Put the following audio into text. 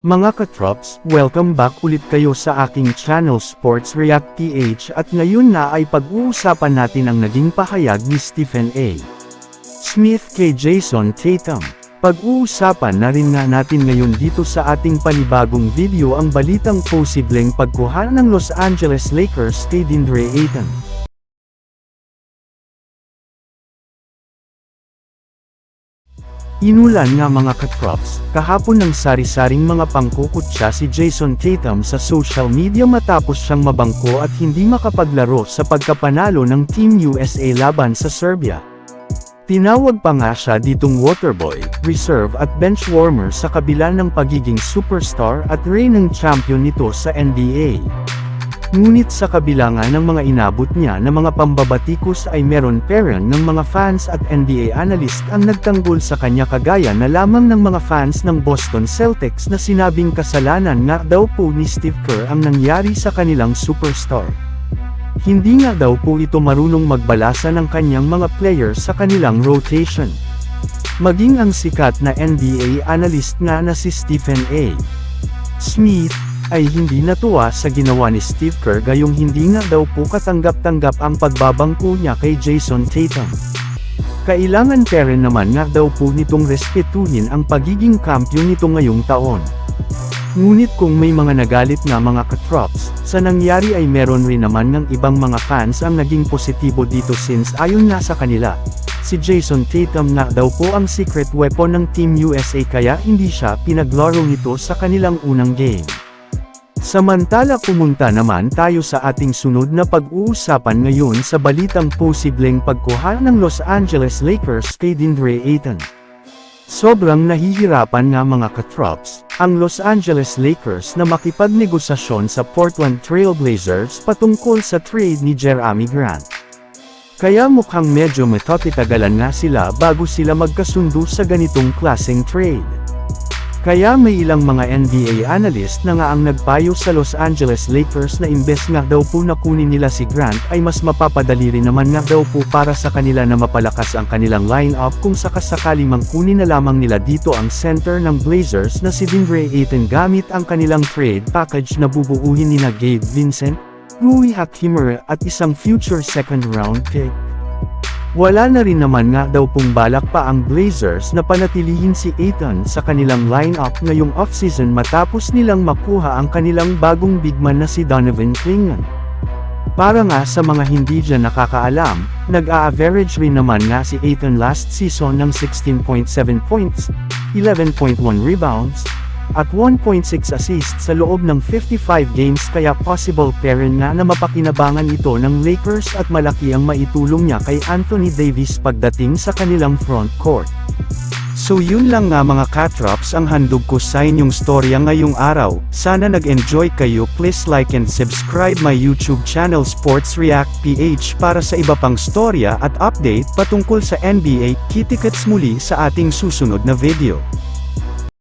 Mga katrops, welcome back ulit kayo sa aking channel Sports React PH at ngayon na ay pag-uusapan natin ang naging pahayag ni Stephen A. Smith kay Jason Tatum. Pag-uusapan na rin nga natin ngayon dito sa ating panibagong video ang balitang posibleng pagkuha ng Los Angeles Lakers kay Dindre Ayton. Inulan nga mga katrops, kahapon ng sari-saring mga pangkukutsa si Jason Tatum sa social media matapos siyang mabangko at hindi makapaglaro sa pagkapanalo ng Team USA laban sa Serbia. Tinawag pa nga siya ditong waterboy, reserve at bench warmer sa kabila ng pagiging superstar at reigning champion nito sa NBA. Ngunit sa kabila nga ng mga inabot niya na mga pambabatikos ay meron peren ng mga fans at NBA analyst ang nagtanggol sa kanya kagaya na lamang ng mga fans ng Boston Celtics na sinabing kasalanan nga daw po ni Steve Kerr ang nangyari sa kanilang superstar. Hindi nga daw po ito marunong magbalasa ng kanyang mga players sa kanilang rotation. Maging ang sikat na NBA analyst nga na si Stephen A. Smith, ay hindi natuwa sa ginawa ni Steve Kerr gayong hindi nga daw po katanggap-tanggap ang pagbabangko niya kay Jason Tatum. Kailangan pa rin naman nga daw po nitong respetuhin ang pagiging kampiyon nito ngayong taon. Ngunit kung may mga nagalit nga mga katrops, sa nangyari ay meron rin naman ng ibang mga fans ang naging positibo dito since ayon nga sa kanila, si Jason Tatum nga daw po ang secret weapon ng Team USA kaya hindi siya pinaglaro nito sa kanilang unang game. Samantala pumunta naman tayo sa ating sunod na pag-uusapan ngayon sa balitang posibleng pagkuha ng Los Angeles Lakers kay Dindre Ayton. Sobrang nahihirapan nga mga katrops, ang Los Angeles Lakers na makipagnegosasyon sa Portland Trail Blazers patungkol sa trade ni Jeremy Grant. Kaya mukhang medyo matapitagalan nga sila bago sila magkasundo sa ganitong klaseng trade. Kaya may ilang mga NBA analyst na nga ang nagpayo sa Los Angeles Lakers na imbes nga daw po na kunin nila si Grant ay mas mapapadali rin naman nga daw po para sa kanila na mapalakas ang kanilang lineup kung sakasakali mang kunin na lamang nila dito ang center ng Blazers na si Dindre Ayton gamit ang kanilang trade package na bubuuhin ni na Gabe Vincent, Rui Hachimura at isang future second round pick. Wala na rin naman nga daw pong balak pa ang Blazers na panatilihin si Ayton sa kanilang lineup ngayong offseason matapos nilang makuha ang kanilang bagong bigman na si Donovan Clingan. Para nga sa mga hindi dyan nakakaalam, nag-a-average rin naman nga si Ayton last season ng 16.7 points, 11.1 rebounds, at 1.6 assists sa loob ng 55 games kaya possible pa rin nga na mapakinabangan ito ng Lakers at malaki ang maitulong niya kay Anthony Davis pagdating sa kanilang front court. So yun lang nga mga katrops ang handog ko sa inyong storya ngayong araw, sana nag-enjoy kayo please like and subscribe my YouTube channel Sports React PH para sa iba pang storya at update patungkol sa NBA, kitikets muli sa ating susunod na video.